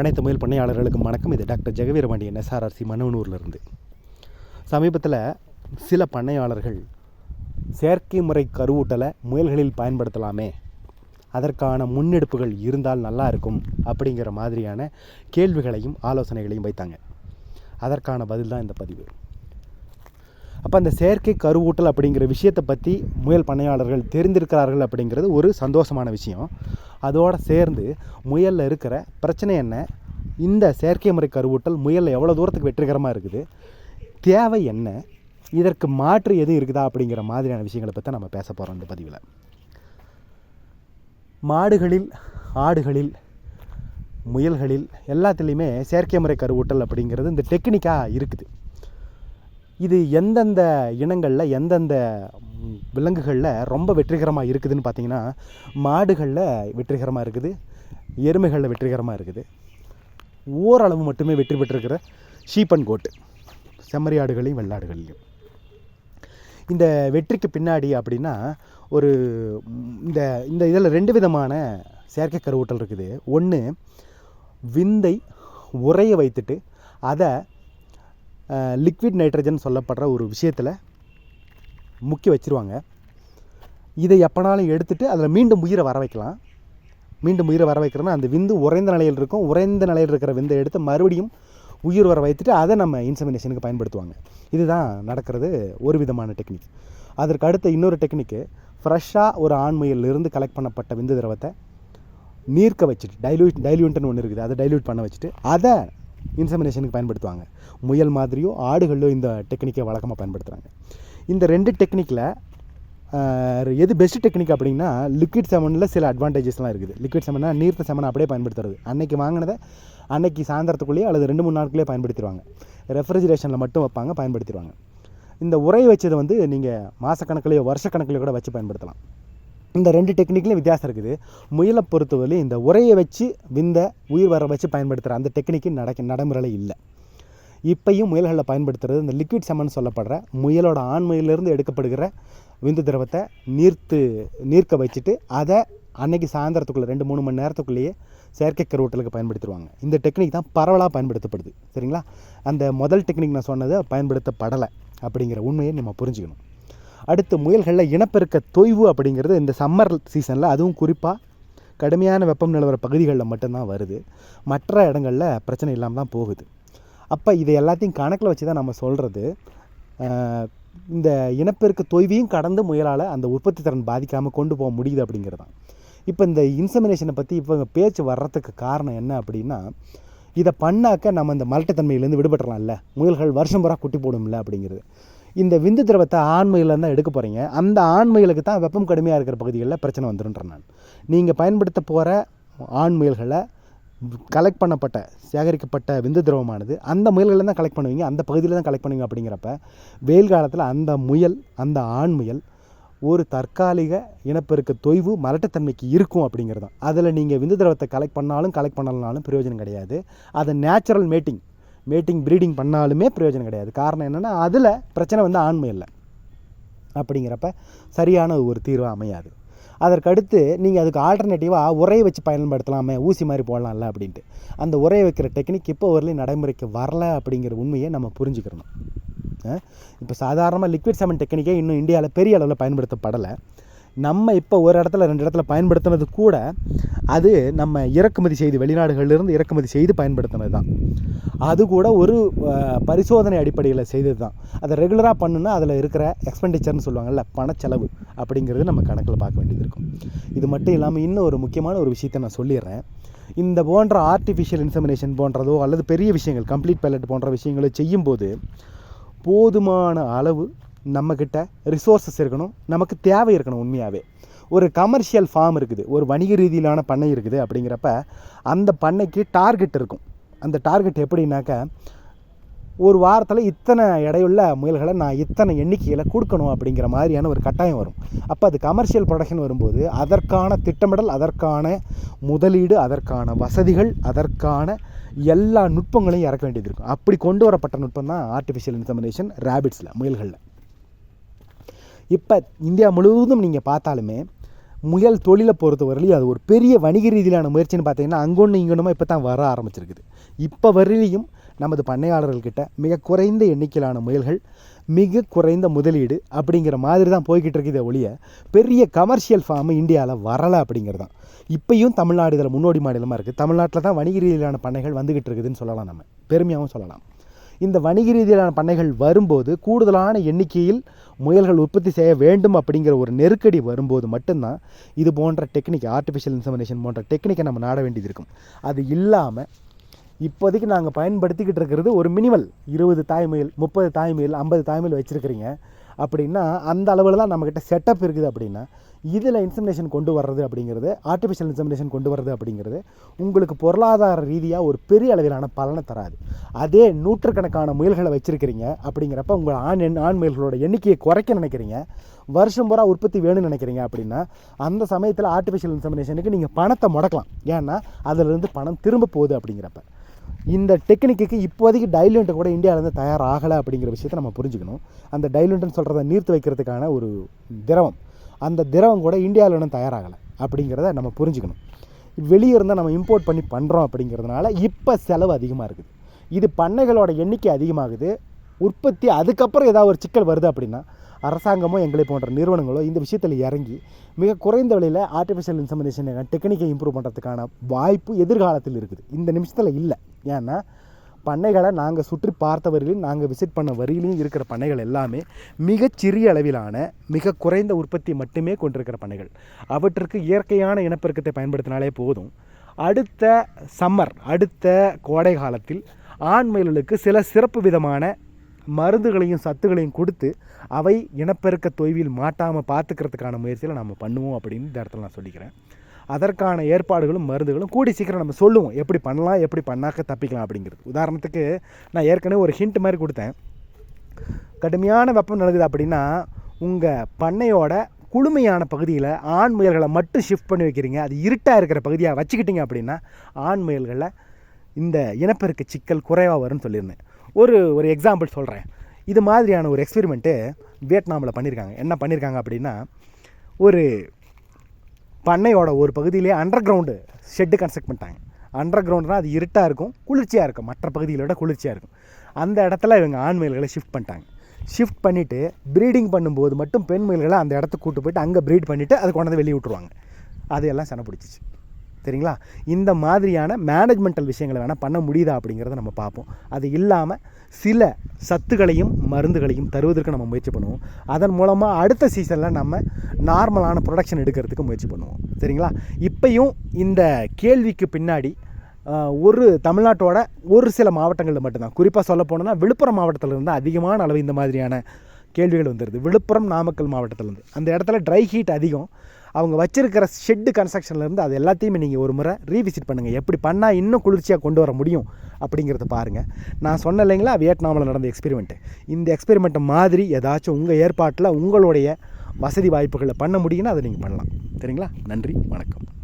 அனைத்து முயல் பண்ணையாளர்களுக்கும் வணக்கம். இது டாக்டர் ஜெகவீரபாண்டியன் எஸ்ஆர்ஆர்சி மன்னவனூர்லேருந்து சமீபத்தில் சில பண்ணையாளர்கள் செயற்கை முறை கருவூட்டலை முயல்களில் பயன்படுத்தலாமே அதற்கான முன்னெடுப்புகள் இருந்தால் நல்லா இருக்கும் அப்படிங்கிற மாதிரியான கேள்விகளையும் ஆலோசனைகளையும் வைத்தாங்க. அதற்கான பதில் தான் இந்த பதிவு. அப்போ அந்த செயற்கை கருவூட்டல் அப்படிங்கிற விஷயத்தை பற்றி முயல் பண்ணையாளர்கள் தெரிந்திருக்கிறார்கள் அப்படிங்கிறது ஒரு சந்தோஷமான விஷயம். அதோடு சேர்ந்து முயலில் இருக்கிற பிரச்சனை என்ன? இந்த செயற்கை முறை கருவூட்டல் முயலில் எவ்வளோ தூரத்துக்கு வெற்றிகரமாக இருக்குது? தேவை என்ன? இதற்கு மாற்று எதுவும் இருக்குதா அப்படிங்கிற மாதிரியான விஷயங்களை பற்றி நம்ம பேச போகிறோம் இந்த பதிவில். மாடுகளில் ஆடுகளில் முயல்களில் எல்லாத்துலேயுமே செயற்கை முறை கருவூட்டல் அப்படிங்கிறது இந்த டெக்னிக்காக இருக்குது. இது எந்தெந்த இனங்களில் எந்தெந்த விலங்குகளில் ரொம்ப வெற்றிகரமாக இருக்குதுன்னு பார்த்தீங்கன்னா மாடுகளில் வெற்றிகரமாக இருக்குது எருமைகளில் வெற்றிகரமாக இருக்குது. ஓரளவு மட்டுமே வெற்றி பெற்றிருக்கிற ஷீப் அண்ட் கோட்டு செம்மறி ஆடுகளையும் வெள்ளாடுகளையும் இந்த வெற்றிக்கு பின்னாடி அப்படின்னா ஒரு இந்த இந்த இதில் ரெண்டு விதமான செயற்கை கருவூட்டல் இருக்குது. ஒன்று விந்தை உரைய வைத்துட்டு அதை லிக்விட் நைட்ரஜன் சொல்லப்படுற ஒரு விஷயத்தில் முக்கி வச்சிருவாங்க. இதை எப்போனாலும் எடுத்துட்டு அதில் மீண்டும் உயிரை வர வைக்கலாம். மீண்டும் உயிரை வர வைக்கிறோன்னா அந்த விந்து உறைந்த நிலையில் இருக்கும். உறைந்த நிலையில் இருக்கிற விந்தை எடுத்து மறுபடியும் உயிர் வர வைத்துட்டு அதை நம்ம இன்சமினேஷனுக்கு பயன்படுத்துவாங்க. இதுதான் நடக்கிறது ஒரு விதமான டெக்னிக் அதற்கு அடுத்த இன்னொரு டெக்னிக்கு ஃப்ரெஷ்ஷாக ஒரு ஆண்மையிலிருந்து கலெக்ட் பண்ணப்பட்ட விந்து திரவத்தை நீர்க்க வச்சுட்டு டைல்யூட் டைல்யூட்னு ஒன்று இருக்குது. அதை டைல்யூட் பண்ண வச்சுட்டு அதை இன்சமினேஷனுக்கு பயன்படுத்துவாங்க. முயல் மாதிரியோ ஆடுகளோ இந்த டெக்னிக்கை வழக்கமாக பயன்படுத்துகிறாங்க இந்த ரெண்டு டெக்னிக்கில் எது பெஸ்ட் டெக்னிக் அப்படின்னா லிக்விட் செமனில் சில அட்வான்டேஜஸ்லாம் இருக்குது. லிக்விட் செமனா நீர்த்த செமனை அப்படியே பயன்படுத்துறது. அன்னைக்கு வாங்கினதை அன்னைக்கு சாயந்தரத்துக்குள்ளேயே அல்லது ரெண்டு மூணு நாட்களே பயன்படுத்திடுவாங்க. ரெஃப்ரிஜரேஷனில் மட்டும் வைப்பாங்க பயன்படுத்திடுவாங்க. இந்த உரை வச்சதை வந்து நீங்கள் மாதக்கணக்கிலேயோ வருஷக்கணக்கிலேயோ கூட வச்சு பயன்படுத்தலாம். இந்த ரெண்டு டெக்னிக்லையும் வித்தியாசம் இருக்குது. முயலை பொறுத்தவரையிலும் இந்த உரையை வச்சு விந்த உயிர் வர வச்சு பயன்படுத்துகிற அந்த டெக்னிக்கு நடக்க நடைமுறையில் இல்லை. இப்பையும் முயல்களில் பயன்படுத்துறது இந்த லிக்விட் செமன் சொல்லப்படுற முயலோட ஆண்மையிலிருந்து எடுக்கப்படுகிற விந்து திரவத்தை நீர்த்து நீர்க்க வச்சுட்டு அதை அன்னைக்கு சாயந்தரத்துக்குள்ளே ரெண்டு மூணு மணி நேரத்துக்குள்ளேயே செயற்கை கருவூட்டலுக்கு பயன்படுத்திடுவாங்க. இந்த டெக்னிக் தான் பரவலாக பயன்படுத்தப்படுது. சரிங்களா? அந்த முதல் டெக்னிக் நான் சொன்னது பயன்படுத்தப்படலை அப்படிங்கிற உண்மையை நம்ம புரிஞ்சுக்கணும். அடுத்து முயல்களில் இனப்பெருக்க தொய்வு அப்படிங்கிறது இந்த சம்மர் சீசனில் அதுவும் குறிப்பாக கடுமையான வெப்பம் நிலவர பகுதிகளில் மட்டும்தான் வருது. மற்ற இடங்களில் பிரச்சனை இல்லாமல் தான் போகுது. அப்போ இதை எல்லாத்தையும் கணக்கில் வச்சு தான் நம்ம சொல்கிறது இந்த இனப்பெருக்க தொய்வையும் கடந்து முயலால் அந்த உற்பத்தி திறன் பாதிக்காமல் கொண்டு போக முடியுது அப்படிங்கிறது தான் இப்போ இந்த இன்சமினேஷனை பற்றி இப்போ பேச்சு வர்றதுக்கு காரணம் என்ன அப்படின்னா இதை பண்ணாக்க நம்ம இந்த மலட்டுத்தன்மையிலேருந்து விடுபட்டுறலாம்ல முயல்கள் வருஷம் பூரா குட்டி போடும்ல அப்படிங்கிறது. இந்த விந்து திரவத்தை ஆண் தான் எடுக்க போகிறீங்க அந்த ஆண்மயிலுக்கு தான் வெப்பம் கடுமையாக இருக்கிற பகுதிகளில் பிரச்சனை வந்துருன்றேன் நான். நீங்கள் பயன்படுத்த போகிற ஆண் முயல்களை கலெக்ட் பண்ணப்பட்ட சேகரிக்கப்பட்ட விந்து திரவமானது அந்த முயல்களில் தான் கலெக்ட் பண்ணுவீங்க. அந்த பகுதியில் தான் கலெக்ட் பண்ணுவீங்க அப்படிங்கிறப்ப வெயில் காலத்தில் அந்த முயல் அந்த ஆண் முயல் ஒரு தற்காலிக இனப்பெருக்க தொய்வு மலட்டுத்தன்மைக்கு இருக்கும் அப்படிங்கிறது தான். அதில் நீங்கள் விந்து திரவத்தை கலெக்ட் பண்ணாலும் கலெக்ட் பண்ணலனாலும் பிரயோஜனம் கிடையாது. அது நேச்சுரல் மேட்டிங் மேட்டிங் ப்ரீடிங் பண்ணாலுமே பிரயோஜனம் கிடையாது. காரணம் என்னென்னா அதில் பிரச்சனை வந்து ஆண்மை இல்லை. அப்படிங்கிறப்ப சரியான ஒரு தீர்வு அமையாது. அதற்கடுத்து நீங்கள் அதுக்கு ஆல்டர்னேட்டிவாக உரையை வச்சு பயன்படுத்தலாமே ஊசி மாதிரி போடலாம்ல அப்படின்ட்டு. அந்த உரையை வைக்கிற டெக்னிக் இப்போ வரலையும் நடைமுறைக்கு வரல அப்படிங்கிற உண்மையை நம்ம புரிஞ்சுக்கிறணும். இப்போ சாதாரணமாக லிக்விட் செமன் டெக்னிக்கே இன்னும் இந்தியாவில் பெரிய அளவில் பயன்படுத்தப்படலை. நம்ம இப்போ ஒரு இடத்துல ரெண்டு இடத்துல பயன்படுத்தினது கூட அது நம்ம இறக்குமதி செய்து வெளிநாடுகளிலிருந்து இறக்குமதி செய்து பயன்படுத்தினது தான் அது கூட ஒரு பரிசோதனை அடிப்படையில் செய்தது தான் அதை ரெகுலராக பண்ணுன்னா அதில் இருக்கிற எக்ஸ்பெண்டிச்சர்னு சொல்லுவாங்கல்ல பணச்செலவு அப்படிங்கிறது நம்ம கணக்கில் பார்க்க வேண்டியது இருக்கும். இது மட்டும் இல்லாமல் இன்னும் ஒரு முக்கியமான ஒரு விஷயத்தை நான் சொல்லிடுறேன். இந்த போன்ற ஆர்டிஃபிஷியல் இன்சமினேஷன் போன்றதோ அல்லது பெரிய விஷயங்கள் கம்ப்ளீட் பைலட் போன்ற விஷயங்களை செய்யும்போது போதுமான அளவு நம்மக்கிட்ட ரிசோர்ஸஸ் இருக்கணும். நமக்கு தேவை இருக்கணும் உண்மையாகவே ஒரு கமர்ஷியல் ஃபார்ம் இருக்குது. ஒரு வணிக ரீதியிலான பண்ணை இருக்குது அப்படிங்கிறப்ப அந்த பண்ணைக்கு டார்கெட் இருக்கும். அந்த டார்கெட் எப்படின்னாக்கா ஒரு வாரத்தில் இத்தனை எடையுள்ள முயல்களை நான் இத்தனை எண்ணிக்கையில் கொடுக்கணும் அப்படிங்கிற மாதிரியான ஒரு கட்டாயம் வரும். அப்போ அது கமர்ஷியல் ப்ரொடக்ஷன் வரும்போது அதற்கான திட்டமிடல் அதற்கான முதலீடு அதற்கான வசதிகள் அதற்கான எல்லா நுட்பங்களையும் இறக்க வேண்டியது இருக்கும். அப்படி கொண்டு வரப்பட்ட நுட்பம் தான் ஆர்டிஃபிஷியல் இன்சமினேஷன் ரேபிட்ஸில் முயல்களில். இப்போ இந்தியா முழுவதும் நீங்கள் பார்த்தாலுமே முயல் தொழிலை பொறுத்தவரையிலையும் அது ஒரு பெரிய வணிக ரீதியிலான முயற்சின்னு பார்த்தீங்கன்னா அங்கொன்று இங்கொன்றுமா இப்போ தான் வர ஆரம்பிச்சிருக்குது. இப்போ வரையிலையும் நமது பண்ணையாளர்கள்கிட்ட மிக குறைந்த எண்ணிக்கையிலான முயல்கள் மிக குறைந்த முதலீடு அப்படிங்கிற மாதிரி தான் போய்கிட்டு இருக்குது ஒழிய பெரிய கமர்ஷியல் ஃபார்ம் இந்தியாவில் வரலை அப்படிங்கிறது தான் இப்பயும் தமிழ்நாடு இதில் முன்னோடி மாநிலமாக இருக்குது தமிழ்நாட்டில் தான் வணிக ரீதியிலான பண்ணைகள் வந்துக்கிட்டு இருக்குதுன்னு சொல்லலாம் நம்ம. பெருமையாகவும் சொல்லலாம். இந்த வணிக ரீதியிலான பண்ணைகள் வரும்போது கூடுதலான எண்ணிக்கையில் முயல்கள் உற்பத்தி செய்ய வேண்டும் அப்படிங்கிற ஒரு நெருக்கடி வரும்போது மட்டும்தான் இது போன்ற டெக்னிக் ஆர்டிஃபிஷியல் இன்சமினேஷன் போன்ற டெக்னிக்கை நம்ம நாட வேண்டியது இருக்கும். அது இல்லாமல் இப்போதைக்கு நாங்கள் பயன்படுத்திக்கிட்டு இருக்கிறது ஒரு மினிமல் இருபது தாய்மையில் முப்பது தாய்மையில் ஐம்பது தாய்மையில் வச்சுருக்கிறீங்க அப்படின்னா அந்த அளவில் தான் நம்மக்கிட்ட செட்டப் இருக்குது அப்படின்னா இதில் இன்சமினேஷன் கொண்டு வர்றது அப்படிங்கிறது ஆர்டிஃபிஷியல் இன்சமினேஷன் கொண்டு வர்றது அப்படிங்கிறது உங்களுக்கு பொருளாதார ரீதியாக ஒரு பெரிய அளவிலான பலனை தராது. அதே நூற்றுக்கணக்கான முயல்களை வச்சுருக்கிறீங்க அப்படிங்கிறப்ப உங்கள் ஆண் எண் ஆண் முயல்களோட எண்ணிக்கையை குறைக்க நினைக்கிறீங்க. வருஷம் பூரா உற்பத்தி வேணும்னு நினைக்கிறீங்க அப்படின்னா அந்த சமயத்தில் ஆர்டிஃபிஷியல் இன்சமினேஷனுக்கு நீங்கள் பணத்தை முடக்கலாம். ஏன்னா அதிலிருந்து பணம் திரும்ப போகுது அப்படிங்கிறப்ப. இந்த டெக்னிக்கு இப்போதைக்கு டைலண்ட் கூட இந்தியாவிலேருந்து தயாராகலை அப்படிங்கிற விஷயத்தை நம்ம புரிஞ்சுக்கணும். அந்த டைலண்ட்னு சொல்கிறத நீர்த்து வைக்கிறதுக்கான ஒரு திரவம் அந்த திரவம் கூட இந்தியாவில் இன்னும் தயாராகலை அப்படிங்கிறத நம்ம புரிஞ்சுக்கணும். வெளியே இருந்தால் நம்ம இம்போர்ட் பண்ணி பண்ணுறோம் அப்படிங்கிறதுனால இப்போ செலவு அதிகமாக இருக்குது. இது பண்ணைகளோட எண்ணிக்கை அதிகமாகுது. உற்பத்தி அதுக்கப்புறம் ஏதாவது ஒரு சிக்கல் வருது அப்படின்னா அரசாங்கமோ எங்களை போன்ற நிறுவனங்களோ இந்த விஷயத்தில் இறங்கி மிக குறைந்த விலையில் ஆர்டிஃபிஷியல் இன்சமினேஷன் டெக்னிக்கை இம்ப்ரூவ் பண்ணுறதுக்கான வாய்ப்பு எதிர்காலத்தில் இருக்குது. இந்த நிமிஷத்தில் இல்லை. ஏன்னா பண்ணைகளை நாங்கள் சுற்றி பார்த்த வரையிலும் நாங்கள் விசிட் பண்ண வரையிலையும் இருக்கிற பண்ணைகள் எல்லாமே மிகச்சிறிய அளவிலான மிக குறைந்த உற்பத்தி மட்டுமே கொண்டிருக்கிற பண்ணைகள். அவற்றுக்கு இயற்கையான இனப்பெருக்கத்தை பயன்படுத்தினாலே போதும். அடுத்த சம்மர் அடுத்த கோடை காலத்தில் ஆண் மயில்களுக்கு சில சிறப்பு விதமான மருந்துகளையும் சத்துகளையும் கொடுத்து அவை இனப்பெருக்க தொய்வில் மாட்டாமல் பார்த்துக்கிறதுக்கான முயற்சியில் நம்ம பண்ணுவோம் அப்படின்னு இந்த இடத்துல நான் சொல்லிக்கிறேன். அதற்கான ஏற்பாடுகளும் மருந்துகளும் கூடி சீக்கிரம் நம்ம சொல்லுவோம். எப்படி பண்ணலாம் எப்படி பண்ணாக்க தப்பிக்கலாம் அப்படிங்கிறது. உதாரணத்துக்கு நான் ஏற்கனவே ஒரு ஹிண்ட் மாதிரி கொடுத்தேன். கடுமையான வெப்பம் நடக்குது அப்படின்னா உங்கள் பண்ணையோட குளுமையான பகுதியில் ஆண் முயல்களை மட்டும் ஷிஃப்ட் பண்ணி வைக்கிறீங்க. அது இருட்டாக இருக்கிற பகுதியாக வச்சுக்கிட்டீங்க அப்படின்னா ஆண் முயல்களில் இந்த இனப்பெருக்க சிக்கல் குறைவாக வரும்னு சொல்லியிருந்தேன். ஒரு ஒரு எக்ஸாம்பிள் சொல்கிறேன் இது மாதிரியான ஒரு எக்ஸ்பெரிமெண்ட்டு வியட்நாமில் பண்ணியிருக்காங்க என்ன பண்ணியிருக்காங்க அப்படின்னா ஒரு பண்ணையோட ஒரு பகுதியிலே அண்டர் கிரவுண்டு ஷெட்டு கன்ஸ்ட்ரக்ட் பண்ணிட்டாங்க. அண்டர் கிரவுண்ட்னால் அது இருட்டாக இருக்கும் குளிர்ச்சியாக இருக்கும். மற்ற பகுதிகளோட குளிர்ச்சியாக இருக்கும். அந்த இடத்துல இவங்க ஆண் மயில்களை ஷிஃப்ட் பண்ணிட்டாங்க. ஷிஃப்ட் பண்ணிவிட்டு ப்ரீடிங் பண்ணும்போது மட்டும் பெண் மயில்களை அந்த இடத்துக்கு கூட்டு போயிட்டு அங்கே ப்ரீட் பண்ணிவிட்டு அது கொண்டாந்து வெளியே விட்ருவாங்க அதையெல்லாம் சனை பிடிச்சிச்சு சரிங்களா இந்த மாதிரியான மேனேஜ்மெண்டல் விஷயங்களை வேணால் பண்ண முடியுதா அப்படிங்கிறத நம்ம பார்ப்போம். அது இல்லாமல் சில சத்துக்களையும் மருந்துகளையும் தருவதற்கு நம்ம முயற்சி பண்ணுவோம். அதன் மூலமாக அடுத்த சீசனில் நம்ம நார்மலான ப்ரொடக்ஷன் எடுக்கிறதுக்கு முயற்சி பண்ணுவோம். சரிங்களா? இப்பையும் இந்த கேள்விக்கு பின்னாடி ஒரு தமிழ்நாட்டோட ஒரு சில மாவட்டங்களில் மட்டும்தான். குறிப்பாக சொல்ல போனோம்னா விழுப்புரம் மாவட்டத்தில் இருந்து அதிகமான அளவு இந்த மாதிரியான கேள்விகள் வந்துடுது விழுப்புரம் நாமக்கல் மாவட்டத்திலேருந்து. அந்த இடத்துல ட்ரை ஹீட் அதிகம். அவங்க வச்சிருக்கிற ஷெட்டு கன்ஸ்ட்ரக்ஷன்லேருந்து அது எல்லாத்தையுமே நீங்கள் ஒரு முறை ரீவிசிட் பண்ணுங்கள் எப்படி பண்ணால் இன்னும் குளிர்ச்சியாக கொண்டு வர முடியும் அப்படிங்கிறத பாருங்கள் நான் சொன்ன இல்லைங்களா வியட்நாமில் நடந்த எக்ஸ்பெரிமெண்ட்டு இந்த எக்ஸ்பெரிமெண்ட்டை மாதிரி ஏதாச்சும் உங்கள் ஏற்பாட்டில் உங்களுடைய வசதி வாய்ப்புகளை பண்ண முடியும்னா அதை நீங்கள் பண்ணலாம். சரிங்களா? நன்றி வணக்கம்.